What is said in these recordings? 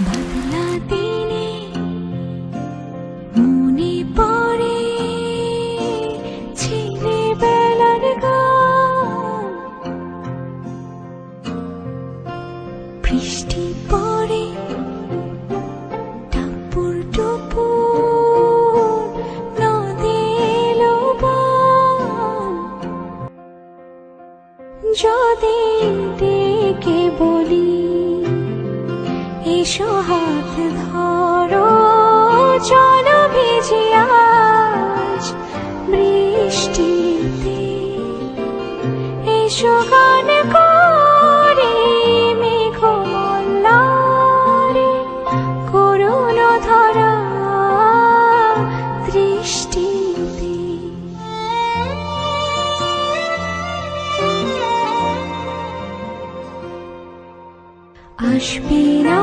Bye. বৃষ্টি টাপুর। যদি বলি এসো হাত ধরো চলো ভিজি আজ বৃষ্টিতে এসো গান আসবে না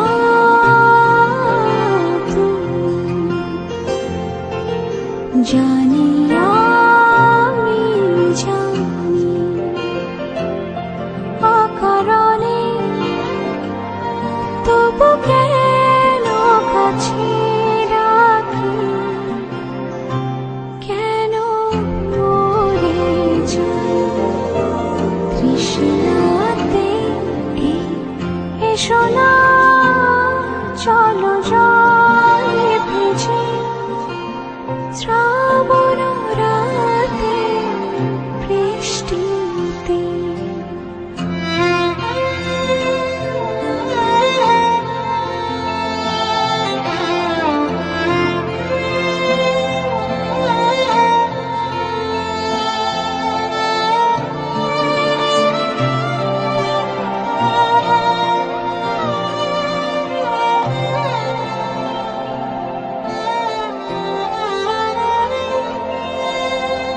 জানি আমি জানি অকারণে তবু কেন কাছে 出那。